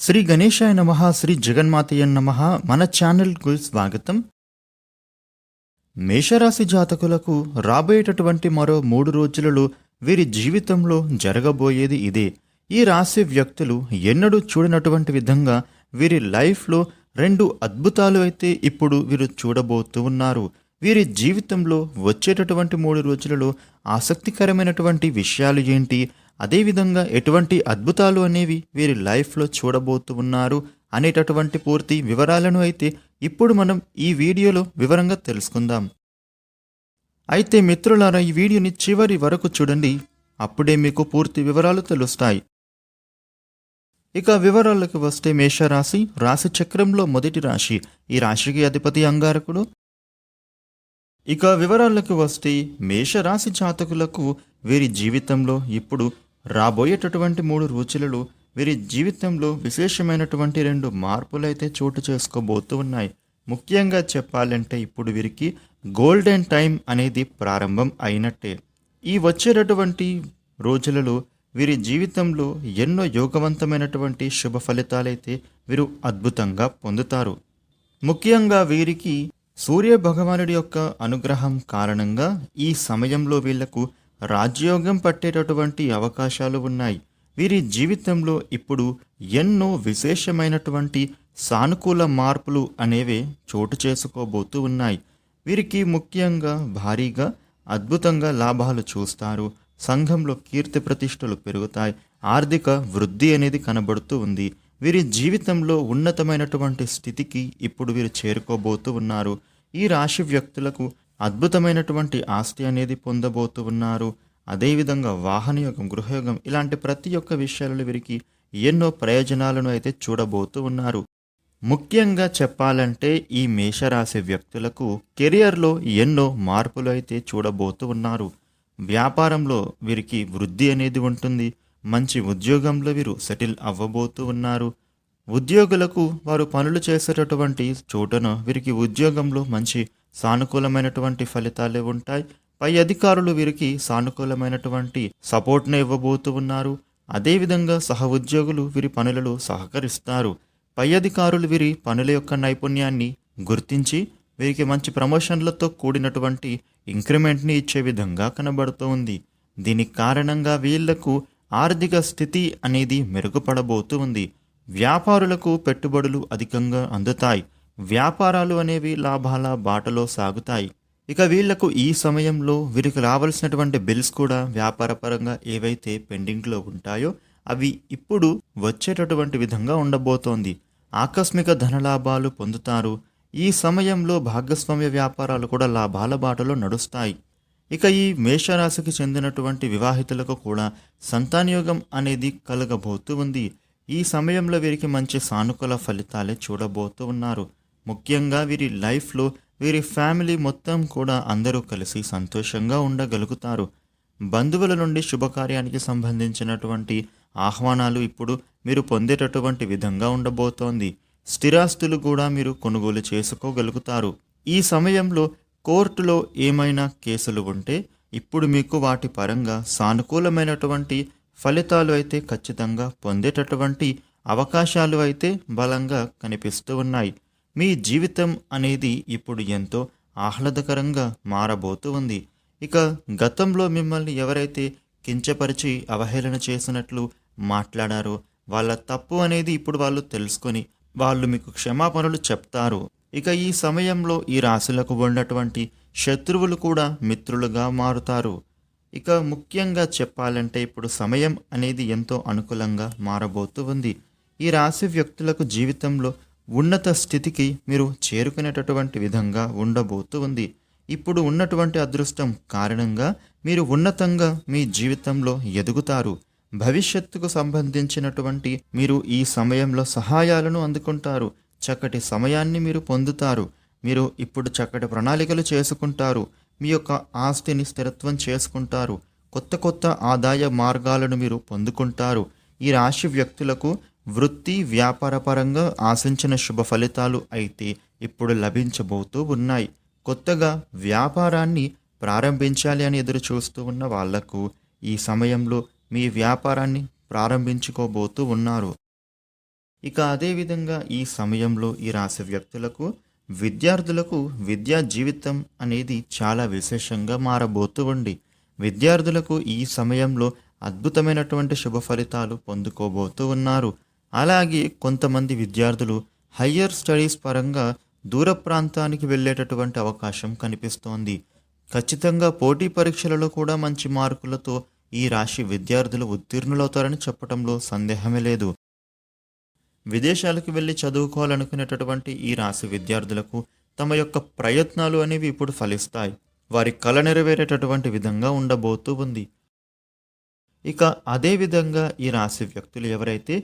శ్రీ గణేశాయ నమ శ్రీ జగన్మాతయ్య నమ మన ఛానల్కు స్వాగతం. మేషరాశి జాతకులకు రాబోయేటటువంటి మరో మూడు రోజులలో వీరి జీవితంలో జరగబోయేది ఇదే. ఈ రాశి వ్యక్తులు ఎన్నడూ చూడనటువంటి విధంగా వీరి లైఫ్లో రెండు అద్భుతాలు అయితే ఇప్పుడు వీరు చూడబోతూ ఉన్నారు. వీరి జీవితంలో వచ్చేటటువంటి మూడు రోజులలో ఆసక్తికరమైనటువంటి విషయాలు ఏంటి? అదేవిధంగా ఎటువంటి అద్భుతాలు అనేవి వీరి లైఫ్లో చూడబోతూ ఉన్నారు అనేటటువంటి పూర్తి వివరాలను అయితే ఇప్పుడు మనం ఈ వీడియోలో వివరంగా తెలుసుకుందాం. అయితే మిత్రులారా ఈ వీడియోని చివరి వరకు చూడండి. అప్పుడే మీకు పూర్తి వివరాలు తెలుస్తాయి. ఇక వివరాలకు వస్తే మేషరాశి రాశి చక్రంలో మొదటి రాశి ఈ రాశికి అధిపతి అంగారకుడు. ఇక వివరాలకు వస్తే మేషరాశి జాతకులకు వీరి జీవితంలో ఇప్పుడు రాబోయేటటువంటి మూడు రోజులలో వీరి జీవితంలో విశేషమైనటువంటి రెండు మార్పులైతే చోటు చేసుకోబోతూ ఉన్నాయి. ముఖ్యంగా చెప్పాలంటే ఇప్పుడు వీరికి గోల్డెన్ టైం అనేది ప్రారంభం అయినట్టే. ఈ వచ్చేటటువంటి రోజులలో వీరి జీవితంలో ఎన్నో యోగవంతమైనటువంటి శుభ ఫలితాలైతే వీరు అద్భుతంగా పొందుతారు. ముఖ్యంగా వీరికి సూర్య భగవానుడి యొక్క అనుగ్రహం కారణంగా ఈ సమయంలో వీళ్ళకు రాజ్యోగం పట్టేటటువంటి అవకాశాలు ఉన్నాయి. వీరి జీవితంలో ఇప్పుడు ఎన్నో విశేషమైనటువంటి సానుకూల మార్పులు అనేవి చోటు చేసుకోబోతూ ఉన్నాయి. వీరికి ముఖ్యంగా భారీగా అద్భుతంగా లాభాలు చూస్తారు. సంఘంలో కీర్తి ప్రతిష్టలు పెరుగుతాయి. ఆర్థిక వృద్ధి అనేది కనబడుతూ ఉంది. వీరి జీవితంలో ఉన్నతమైనటువంటి స్థితికి ఇప్పుడు వీరు చేరుకోబోతూ ఉన్నారు. ఈ రాశి వ్యక్తులకు అద్భుతమైనటువంటి ఆస్తి అనేది పొందబోతూ ఉన్నారు. అదేవిధంగా వాహనయోగం గృహయోగం ఇలాంటి ప్రతి ఒక్క విషయాలలో వీరికి ఎన్నో ప్రయోజనాలను అయితే చూడబోతూ ఉన్నారు. ముఖ్యంగా చెప్పాలంటే ఈ మేషరాశి వ్యక్తులకు కెరియర్లో ఎన్నో మార్పులు అయితే చూడబోతూ ఉన్నారు. వ్యాపారంలో వీరికి వృద్ధి అనేది ఉంటుంది. మంచి ఉద్యోగంలో వీరు సెటిల్ అవ్వబోతూ ఉన్నారు. ఉద్యోగులకు వారు పనులు చేసేటటువంటి చోటన వీరికి ఉద్యోగంలో మంచి సానుకూలమైనటువంటి ఫలితాలే ఉంటాయి. పై అధికారులు వీరికి సానుకూలమైనటువంటి సపోర్ట్ను ఇవ్వబోతూ ఉన్నారు. అదేవిధంగా సహ ఉద్యోగులు వీరి పనులలో సహకరిస్తారు. పై అధికారులు వీరి పనుల యొక్క నైపుణ్యాన్ని గుర్తించి వీరికి మంచి ప్రమోషన్లతో కూడినటువంటి ఇంక్రిమెంట్ని ఇచ్చే విధంగా కనబడుతోంది. దీనికి కారణంగా వీళ్ళకు ఆర్థిక స్థితి అనేది మెరుగుపడబోతూ ఉంది. వ్యాపారులకు పెట్టుబడులు అధికంగా అందుతాయి. వ్యాపారాలు అనేవి లాభాల బాటలో సాగుతాయి. ఇక వీళ్ళకు ఈ సమయంలో వీరికి రావాల్సినటువంటి బిల్స్ కూడా వ్యాపారపరంగా ఏవైతే పెండింగ్లో ఉంటాయో అవి ఇప్పుడు వచ్చేటటువంటి విధంగా ఉండబోతోంది. ఆకస్మిక ధనలాభాలు పొందుతారు. ఈ సమయంలో భాగస్వామ్య వ్యాపారాలు కూడా లాభాల బాటలో నడుస్తాయి. ఇక ఈ మేషరాశికి చెందినటువంటి వివాహితులకు కూడా సంతానయోగం అనేది కలగబోతూ ఉంది. ఈ సమయంలో వీరికి మంచి సానుకూల ఫలితాలే చూడబోతూ ఉన్నారు. ముఖ్యంగా వీరి లైఫ్లో వీరి ఫ్యామిలీ మొత్తం కూడా అందరూ కలిసి సంతోషంగా ఉండగలుగుతారు. బంధువుల నుండి శుభకార్యానికి సంబంధించినటువంటి ఆహ్వానాలు ఇప్పుడు మీరు పొందేటటువంటి విధంగా ఉండబోతోంది. స్థిరాస్తులు కూడా మీరు కొనుగోలు చేసుకోగలుగుతారు. ఈ సమయంలో కోర్టులో ఏమైనా కేసులు ఉంటే ఇప్పుడు మీకు వాటి పరంగా సానుకూలమైనటువంటి ఫలితాలు అయితే ఖచ్చితంగా పొందేటటువంటి అవకాశాలు అయితే బలంగా కనిపిస్తూ ఉన్నాయి. మీ జీవితం అనేది ఇప్పుడు ఎంతో ఆహ్లాదకరంగా మారబోతూ ఉంది. ఇక గతంలో మిమ్మల్ని ఎవరైతే కించపరిచి అవహేళన చేసినట్లు మాట్లాడారో వాళ్ళ తప్పు అనేది ఇప్పుడు వాళ్ళు తెలుసుకొని వాళ్ళు మీకు క్షమాపణలు చెప్తారు. ఇక ఈ సమయంలో ఈ రాశులకు ఉన్నటువంటి శత్రువులు కూడా మిత్రులుగా మారుతారు. ఇక ముఖ్యంగా చెప్పాలంటే ఇప్పుడు సమయం అనేది ఎంతో అనుకూలంగా మారబోతూ ఉంది. ఈ రాశి వ్యక్తులకు జీవితంలో ఉన్నత స్థితికి మీరు చేరుకునేటటువంటి విధంగా ఉండబోతూ ఉంది. ఇప్పుడు ఉన్నటువంటి అదృష్టం కారణంగా మీరు ఉన్నతంగా మీ జీవితంలో ఎదుగుతారు. భవిష్యత్తుకు సంబంధించినటువంటి మీరు ఈ సమయంలో సహాయాలను అందుకుంటారు. చక్కటి సమయాన్ని మీరు పొందుతారు. మీరు ఇప్పుడు చక్కటి ప్రణాళికలు చేసుకుంటారు. మీ యొక్క ఆస్తిని స్థిరత్వం చేసుకుంటారు. కొత్త కొత్త ఆదాయ మార్గాలను మీరు పొందుకుంటారు. ఈ రాశి వ్యక్తులకు వృత్తి వ్యాపారపరంగా ఆశించిన శుభ ఫలితాలు అయితే ఇప్పుడు లభించబోతూ ఉన్నాయి. కొత్తగా వ్యాపారాన్ని ప్రారంభించాలి అని ఎదురు చూస్తూ ఉన్న వాళ్ళకు ఈ సమయంలో మీ వ్యాపారాన్ని ప్రారంభించుకోబోతూ ఉన్నారు. ఇక అదేవిధంగా ఈ సమయంలో ఈ రాశి వ్యక్తులకు విద్యార్థులకు విద్యా జీవితం అనేది చాలా విశేషంగా మారబోతూ ఉంది. విద్యార్థులకు ఈ సమయంలో అద్భుతమైనటువంటి శుభ ఫలితాలు పొందుకోబోతూ ఉన్నారు. అలాగే కొంతమంది విద్యార్థులు హయ్యర్ స్టడీస్ పరంగా దూర ప్రాంతానికి వెళ్ళేటటువంటి అవకాశం కనిపిస్తోంది. ఖచ్చితంగా పోటీ పరీక్షలలో కూడా మంచి మార్కులతో ఈ రాశి విద్యార్థులు ఉత్తీర్ణులవుతారని చెప్పడంలో సందేహమే లేదు. విదేశాలకు వెళ్ళి చదువుకోవాలనుకునేటటువంటి ఈ రాశి విద్యార్థులకు తమ యొక్క ప్రయత్నాలు అనేవి ఇప్పుడు ఫలిస్తాయి. వారి కళ నెరవేరేటటువంటి విధంగా ఉండబోతూ ఉంది. ఇక అదే విధంగా ఈ రాశి వ్యక్తులు ఎవరైతే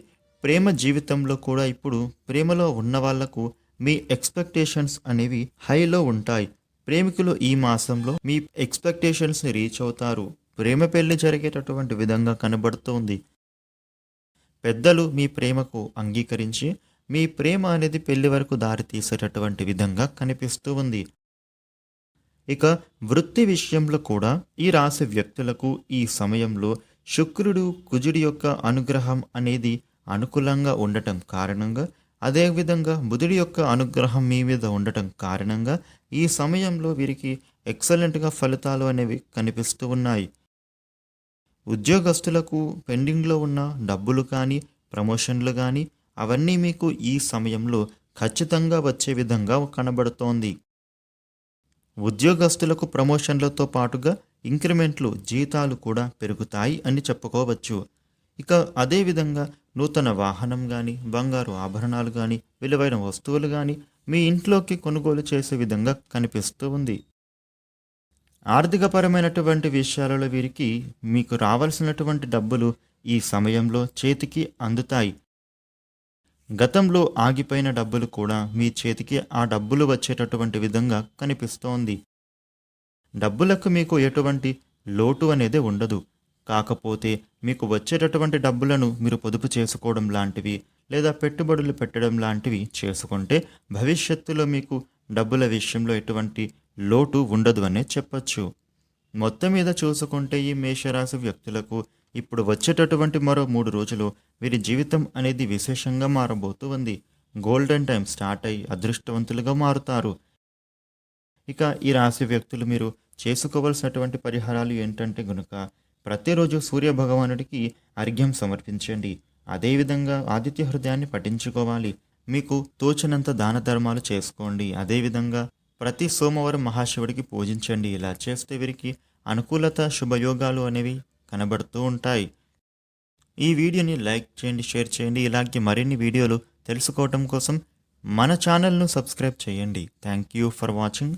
ప్రేమ జీవితంలో కూడా ఇప్పుడు ప్రేమలో ఉన్న వాళ్ళకు మీ ఎక్స్పెక్టేషన్స్ అనేవి హైలో ఉంటాయి. ప్రేమికులు ఈ మాసంలో మీ ఎక్స్పెక్టేషన్స్ని రీచ్ అవుతారు. ప్రేమ పెళ్ళి జరిగేటటువంటి విధంగా కనబడుతోంది. పెద్దలు మీ ప్రేమకు అంగీకరించి మీ ప్రేమ అనేది పెళ్ళి వరకు దారి తీసేటటువంటి విధంగా కనిపిస్తూ ఉంది. ఇక వృత్తి విషయంలో కూడా ఈ రాశి వ్యక్తులకు ఈ సమయంలో శుక్రుడు కుజుడి యొక్క అనుగ్రహం అనేది అనుకూలంగా ఉండటం కారణంగా అదేవిధంగా బుధుడి యొక్క అనుగ్రహం మీ మీద ఉండటం కారణంగా ఈ సమయంలో వీరికి ఎక్సలెంట్గా ఫలితాలు అనేవి కనిపిస్తూ ఉన్నాయి. ఉద్యోగస్తులకు పెండింగ్లో ఉన్న డబ్బులు కానీ ప్రమోషన్లు కానీ అవన్నీ మీకు ఈ సమయంలో ఖచ్చితంగా వచ్చే విధంగా కనబడుతోంది. ఉద్యోగస్తులకు ప్రమోషన్లతో పాటుగా ఇంక్రిమెంట్లు జీతాలు కూడా పెరుగుతాయి అని చెప్పుకోవచ్చు. ఇక అదేవిధంగా నూతన వాహనం కానీ బంగారు ఆభరణాలు కానీ విలువైన వస్తువులు కానీ మీ ఇంట్లోకి కొనుగోలు చేసే విధంగా కనిపిస్తూ ఉంది. ఆర్థికపరమైనటువంటి విషయాలలో వీరికి మీకు రావాల్సినటువంటి డబ్బులు ఈ సమయంలో చేతికి అందుతాయి. గతంలో ఆగిపోయిన డబ్బులు కూడా మీ చేతికి ఆ డబ్బులు వచ్చేటటువంటి విధంగా కనిపిస్తోంది. డబ్బులకు మీకు ఎటువంటి లోటు అనేది ఉండదు. కాకపోతే మీకు వచ్చేటటువంటి డబ్బులను మీరు పొదుపు చేసుకోవడం లాంటివి లేదా పెట్టుబడులు పెట్టడం లాంటివి చేసుకుంటే భవిష్యత్తులో మీకు డబ్బుల విషయంలో ఎటువంటి లోటు ఉండదు అనే చెప్పచ్చు. మొత్తం మీద చూసుకుంటే ఈ మేషరాశి వ్యక్తులకు ఇప్పుడు వచ్చేటటువంటి మరో మూడు రోజులు వీరి జీవితం అనేది విశేషంగా మారబోతూ ఉంది. గోల్డెన్ టైం స్టార్ట్ అయ్యి అదృష్టవంతులుగా మారుతారు. ఇక ఈ రాశి వ్యక్తులు మీరు చేసుకోవలసినటువంటి పరిహారాలు ఏంటంటే గనుక ప్రతిరోజు సూర్య భగవానుడికి అర్ఘ్యం సమర్పించండి. అదేవిధంగా ఆదిత్య హృదయాన్ని పఠించుకోవాలి. మీకు తోచినంత దాన ధర్మాలు చేసుకోండి. అదేవిధంగా ప్రతి సోమవారం మహాశివుడికి పూజించండి. ఇలా చేస్తే వీరికి అనుకూలత శుభయోగాలు అనేవి కనబడుతూ ఉంటాయి. ఈ వీడియోని లైక్ చేయండి షేర్ చేయండి. ఇలాంటి మరిన్ని వీడియోలు తెలుసుకోవటం కోసం మన ఛానల్ను సబ్స్క్రైబ్ చేయండి. Thank you for watching.